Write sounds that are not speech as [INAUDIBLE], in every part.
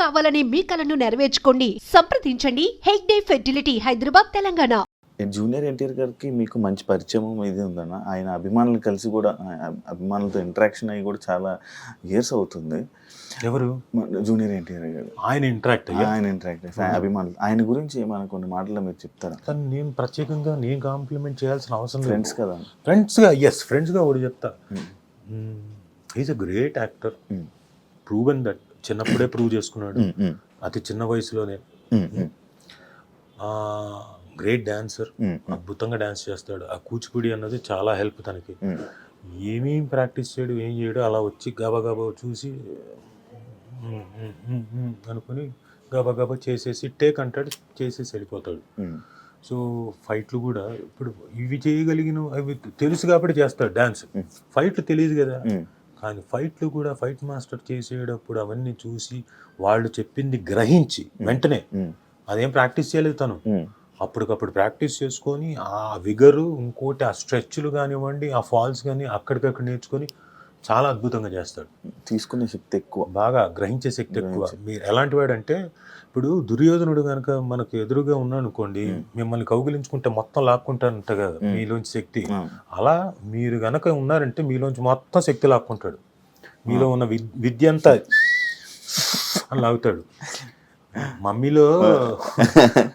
కావాలనే మీ కలను నెరవేర్చుకోండి. సంప్రదించండి. హెగ్డే ఫెర్టిలిటీ హైదరాబాద్ తెలంగాణ. జూనియర్ ఎన్టీఆర్ గారికి మీకు మంచి పరిచయం ఇది ఉందన్న. ఆయన అభిమానులు కలిసి కూడా అభిమానులతో ఇంటరాక్షన్ అయ్యి కూడా చాలా ఇయర్స్ అవుతుంది. ఎవరు? జూనియర్ ఎన్టీఆర్ గారు. ఆయన ఇంటరాక్ట్ అయ్యా? ఆయన ఇంటరాక్ట్ అభిమానులు. ఆయన గురించి మన కొన్ని మాటలు మీరు చెప్తారా? కానీ నేను ప్రత్యేకంగా నేను కాంప్లిమెంట్ చేయాల్సిన అవసరం లేదు. ఫ్రెండ్స్ కదా? ఫ్రెండ్స్గా ఎస్ ఫ్రెండ్స్గా ఒకటి చెప్తా. Is a great actor. Proven that చిన్నప్పుడే ప్రూవ్ చేసుకున్నాడు. అతి చిన్న వయసులోనే. గ్రేట్ డాన్సర్ అద్భుతంగా డాన్స్ చేస్తాడు. ఆ కూచిపూడి అన్నది చాలా హెల్ప్ తనకి. ఏమేం ప్రాక్టీస్ చేయడు ఏం చేయడు అలా వచ్చి గబా గబా చూసి అనుకుని గబా గబా చేసేసి టేక్ అంటాడు చేసేసి వెళ్ళిపోతాడు సో ఫైట్లు కూడా ఇప్పుడు ఇవి చేయగలిగిన అవి తెలుసు కాబట్టి చేస్తాడు డాన్స్. ఫైట్లు తెలియదు కదా. కానీ ఫైట్లు కూడా ఫైట్ మాస్టర్ చేసేటప్పుడు అవన్నీ చూసి వాళ్ళు చెప్పింది గ్రహించి వెంటనే అదేం ప్రాక్టీస్ చేయలేదు తను. అప్పటికప్పుడు ప్రాక్టీస్ చేసుకొని ఆ విగరు ఇంకోటి ఆ స్ట్రెచ్లు కానివ్వండి ఆ ఫాల్స్ కానీ అక్కడికక్కడ నేర్చుకొని చాలా అద్భుతంగా చేస్తాడు. తీసుకునే శక్తి ఎక్కువ. బాగా గ్రహించే శక్తి ఎక్కువ. మీరు ఎలాంటి వాడంటే ఇప్పుడు దుర్యోధనుడు కనుక మనకు ఎదురుగా ఉన్నాడు అనుకోండి మిమ్మల్ని కౌగిలించుకుంటే మొత్తం లాక్కుంటానంట కదా మీలోంచి శక్తి. అలా మీరు గనక ఉన్నారంటే మీలోంచి మొత్తం శక్తి లాక్కుంటాడు. మీలో ఉన్న విద్- విద్య అంతా [LAUGHS] అని లాగుతాడు. మమ్మీలో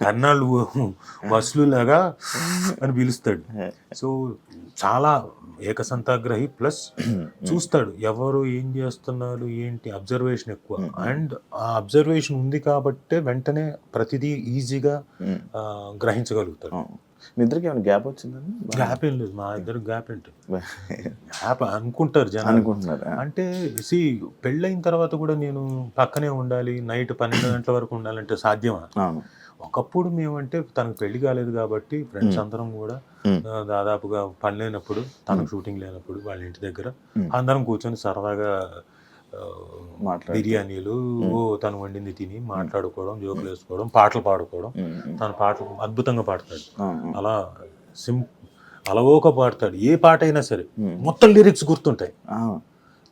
అన్నాళ్ళు వసూలులాగా అని పిలుస్తాడు. సో చాలా ఏకసంతాగ్రహి ప్లస్ [CLEARS THROAT] చూస్తాడు ఎవరు ఏం చేస్తున్నారు ఏంటి అబ్జర్వేషన్ ఎక్కువ. [CLEARS THROAT] అండ్ ఆ అబ్జర్వేషన్ ఉంది కాబట్టే వెంటనే ప్రతిదీ ఈజీగా [CLEARS THROAT] గ్రహించగలుగుతాడు. మీ ఇద్దరికి ఏమైనా గ్యాప్ వచ్చిందండి? గ్యాప్ ఏం లేదు మా ఇద్దరు గ్యాప్ ఏంటి? గ్యాప్ అనుకుంటారు జనాలు. అనుకుంటున్నారా? అంటే సి పెళ్ళైన తర్వాత కూడా నేను పక్కనే ఉండాలి నైట్ పన్నెండు గంటల వరకు ఉండాలంటే సాధ్యమా? ఒకప్పుడు మేమంటే తనకు పెళ్ళి కాలేదు కాబట్టి ఫ్రెండ్స్ అందరం కూడా దాదాపుగా పని లేనప్పుడు తనకు షూటింగ్ లేనప్పుడు వాళ్ళ ఇంటి దగ్గర. అందరం కూర్చొని సరదాగా. బిర్యానీలు ఓ తను వండింది తిని మాట్లాడుకోవడం జోకులు వేసుకోవడం పాటలు పాడుకోవడం. తన పాటలు అద్భుతంగా పాడతాడు. అలా సిం అలవోక పాడతాడు. ఏ పాట అయినా సరే. మొత్తం లిరిక్స్ గుర్తుంటాయి.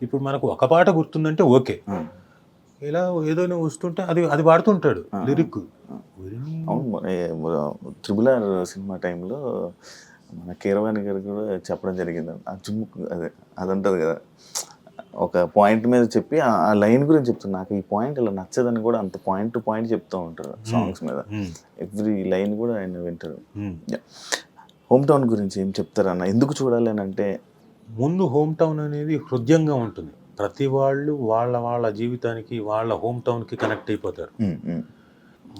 ఇప్పుడు మనకు ఒక పాట గుర్తుందంటే ఓకే. ఇలా ఏదైనా వస్తుంటే అది అది పాడుతుంటాడు లిరిక్. అవును త్రిబుల్ ఆర్ సినిమా టైంలో మన కీరవాణి గారు కూడా చెప్పడం జరిగింది ఆ చుమ్ముకు అదే అదంటది కదా. ఒక పాయింట్ మీద చెప్పి ఆ- లైన్ గురించి చెప్తాను నాకు ఈ పాయింట్ ఇలా నచ్చదని కూడా అంత పాయింట్ టు పాయింట్ చెప్తూ ఉంటారు సాంగ్స్ మీద. ఎవ్రీ లైన్ కూడా ఆయన వింటారు హోమ్ టౌన్ గురించి ఏం చెప్తారన్న ఎందుకు చూడాలి అని అంటే ముందు హోమ్ టౌన్ అనేది హృదయంగా ఉంటుంది. ప్రతి వాళ్ళు వాళ్ళ వాళ్ళ జీవితానికి వాళ్ళ హోమ్ టౌన్కి కనెక్ట్ అయిపోతారు ఉమ్,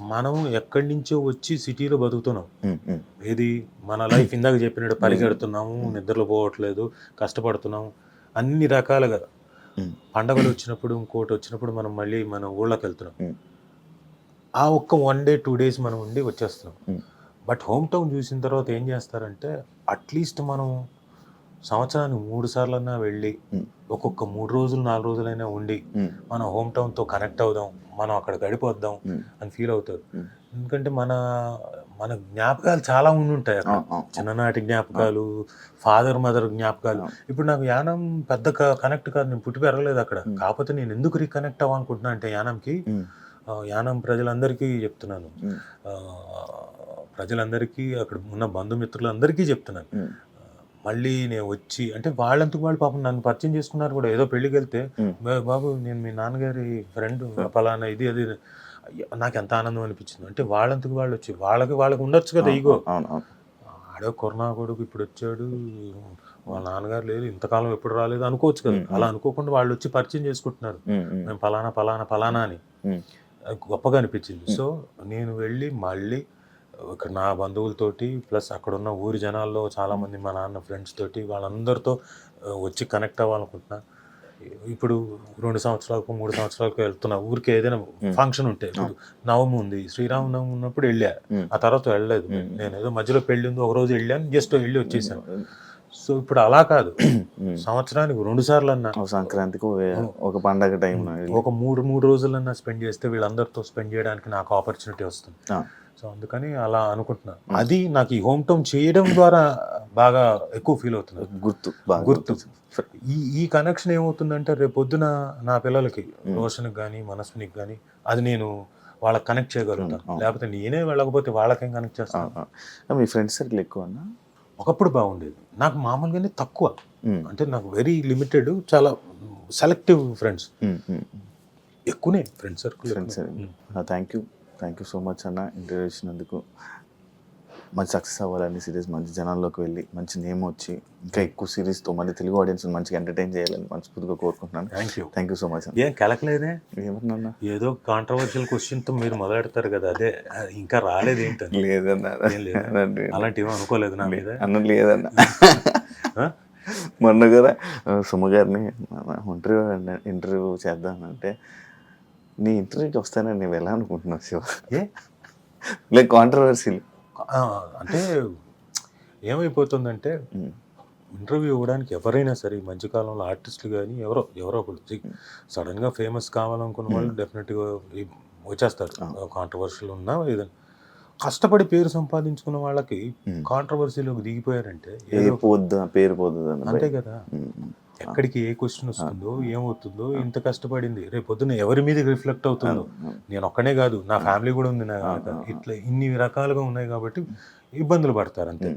మనం ఎక్కడి నుంచో వచ్చి సిటీలో బతుకుతున్నాం. ఏది? మన లైఫ్ ఇందాక చెప్పినట్టు పరిగెడుతున్నాము నిద్రలో పోవట్లేదు కష్టపడుతున్నాము అన్ని రకాలుగా. పండగలు వచ్చినప్పుడు ఇంకోటి వచ్చినప్పుడు మనం మళ్ళీ మన ఊళ్ళోకి వెళ్తున్నాం. ఆ ఒక్క వన్ డే టూ డేస్ మనం ఉండి వచ్చేస్తున్నాం. బట్ హోమ్ టౌన్ చూసిన తర్వాత ఏం చేస్తారంటే అట్లీస్ట్ మనం సంవత్సరానికి మూడు సార్లన్నా వెళ్ళి ఒక్కొక్క మూడు రోజులు నాలుగు రోజులైనా ఉండి మన హోమ్ టౌన్తో కనెక్ట్ అవుదాం మనం అక్కడ గడిపోద్దాం అని ఫీల్ అవుతారు. ఎందుకంటే మన మన జ్ఞాపకాలు చాలా ఉండి ఉంటాయి అక్కడ చిన్ననాటి జ్ఞాపకాలు ఫాదర్ మదర్ జ్ఞాపకాలు. ఇప్పుడు నాకు యానం పెద్ద కనెక్ట్ కాదు నేను పుట్టి పెరగలేదు అక్కడ. కాకపోతే నేను ఎందుకు రీకనెక్ట్ అవ్వాలనుకుంటున్నా అంటే యానంకి యానం ప్రజలందరికీ చెప్తున్నాను. ప్రజలందరికీ అక్కడ ఉన్న బంధుమిత్రులందరికీ చెప్తున్నాను. మళ్ళీ నేను వచ్చి అంటే వాళ్ళంతకు వాళ్ళు పాపం నన్ను పరిచయం చేసుకున్నారు కూడా. ఏదో పెళ్ళికి వెళ్తే ఉమ్. "బా- బాబు నేను మీ నాన్నగారి ఫ్రెండ్ ఫలానా ఇది అది నాకు ఎంత ఆనందం అనిపించింది. అంటే వాళ్ళంతకు వాళ్ళు వచ్చి వాళ్ళకి వాళ్ళకి ఉండొచ్చు కదా ఈగో. ఆడో కరోనా కొడుకు ఇప్పుడు వచ్చాడు వాళ్ళ నాన్నగారు లేదు ఇంతకాలం ఎప్పుడు రాలేదు అనుకోవచ్చు కదా. అలా అనుకోకుండా వాళ్ళు వచ్చి పరిచయం చేసుకుంటున్నారు. మేము ఫలానా ఫలానా ఫలానా అని. గొప్పగా అనిపించింది. సో నేను వెళ్ళి మళ్ళీ ఇక్కడ నా బంధువులతోటి ప్లస్ అక్కడ ఉన్న ఊరి జనాల్లో చాలామంది మా నాన్న ఫ్రెండ్స్ తోటి వాళ్ళందరితో వచ్చి కనెక్ట్ అవ్వాలనుకుంటున్నా. ఇప్పుడు రెండు సంవత్సరాలకు మూడు సంవత్సరాలకు వెళ్తున్నా ఊరికి ఏదైనా ఫంక్షన్ ఉంటే నవమి ఉంది శ్రీరామనవమి ఉన్నప్పుడు వెళ్ళా. ఆ తర్వాత వెళ్ళలేదు. నేను ఏదో మధ్యలో పెళ్ళి ఉంది ఒక రోజు వెళ్ళాను జస్ట్ వెళ్ళి వచ్చేసాను. సో ఇప్పుడు అలా కాదు. సంవత్సరానికి రెండు సార్లు అన్నా. సంక్రాంతికి ఒక- ఒక పండగ టైం ఒక మూడు మూడు రోజులన్నా స్పెండ్ చేస్తే వీళ్ళందరితో స్పెండ్ చేయడానికి నాకు ఆపర్చునిటీ వస్తుంది. సో అందుకని అలా అనుకుంటున్నాను అది నాకు ఈ హోమ్ టౌన్ చేయడం ద్వారా బాగా ఎక్కువ ఫీల్ అవుతుంది గుర్తు బాగా గుర్తు. ఈ ఈ కనెక్షన్ ఏమవుతుందంటే రేపు పొద్దున నా పిల్లలకి రోషన్కి కానీ మనస్వినికి కానీ అది నేను వాళ్ళకి కనెక్ట్ చేయగలుగుతాను లేకపోతే నేనే వెళ్ళకపోతే వాళ్ళకేం కనెక్ట్ చేస్తాను. మీ ఫ్రెండ్స్ సర్కిల్ ఎక్కువ అన్న? ఒకప్పుడు బాగుండేది. నాకు మామూలుగానే తక్కువ. అంటే నాకు వెరీ లిమిటెడ్ చాలా సెలెక్టివ్ ఫ్రెండ్స్ ఎక్కువనే friend circle friends thank you thank you so much అన్న ఇంటర్వ్యూ ఇచ్చినందుకు మంచి సక్సెస్ అవ్వాలని సిరీస్ మంచి జనాల్లోకి వెళ్ళి మంచి నేమ్ వచ్చి ఇంకా ఎక్కువ సిరీస్తో మళ్ళీ తెలుగు ఆడియన్స్ మంచిగా ఎంటర్టైన్ చేయాలని మనస్ఫూర్తిగా కోరుకుంటున్నాను. Thank you thank you so much ఏం కలకలేదే? ఏమన్నా ఏదో కాంట్రవర్షియల్ క్వశ్చన్తో మీరు మొదలెడతారు కదా అదే ఇంకా రాలేదు ఏంటని లేదన్న లేదు. అలాంటివి అనుకోలేదు నా మీద? అన్న లేదన్న? [LAUGHS] మొన్న కూడా ఆ, సుమ గారిని ఇంటర్వ్యూ ఇంటర్వ్యూ చేద్దామంటే నీ ఇంటర్వ్యూకి వస్తానని నువ్వు ఎలా అనుకుంటున్నావు శివ? ఏ? లేక కాంట్రవర్సీలు అంటే ఏమైపోతుందంటే ఇంటర్వ్యూ ఇవ్వడానికి ఎవరైనా సరే ఈ మధ్యకాలంలో ఆర్టిస్టులు కానీ ఎవరో ఎవరో ఒకరు సడన్గా ఫేమస్ కావాలనుకున్న వాళ్ళు డెఫినెట్గా వచ్చేస్తారు. కాంట్రవర్షియల్ ఉన్నా ఏదైనా. కష్టపడి పేరు సంపాదించుకున్న వాళ్ళకి కాంట్రవర్సీలోకి దిగిపోయారంటే పోద్దు పేరు పోద్దు అంతే కదా. ఎక్కడికి ఏ క్వశ్చన్ వస్తుందో ఏమవుతుందో ఇంత కష్టపడింది. రేపు పొద్దున ఎవరి మీద రిఫ్లెక్ట్ అవుతుందో? నేను ఒక్కనే కాదు నా ఫ్యామిలీ కూడా ఉంది నా. ఇట్లా ఇన్ని రకాలుగా ఉన్నాయి కాబట్టి ఇబ్బందులు పడతారు అంతే.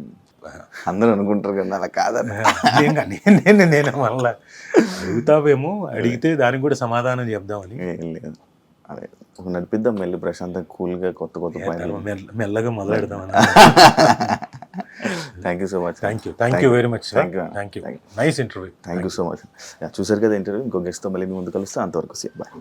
అందరూ అనుకుంటారు కదా అలా కాదన్న నేను నేను మళ్ళా అడుగుతావేమో అడిగితే దానికి కూడా సమాధానం చెప్దామని. లేదు. అదే నడిపిద్దాం వెళ్ళి ప్రశాంతంగా కూల్గా కొత్త కొత్త మెల్ల- మెల్లగా మొదలెడదామని. [LAUGHS] Thank you so much thank you thank you very much Thank you. Thank you nice interview thank you so much చూసారు కదా ఇంటర్వ్యూ ఇంకో గెస్ట్తో మళ్ళీ మీ ముందు కలుస్తా. అంతవరకు బాయ్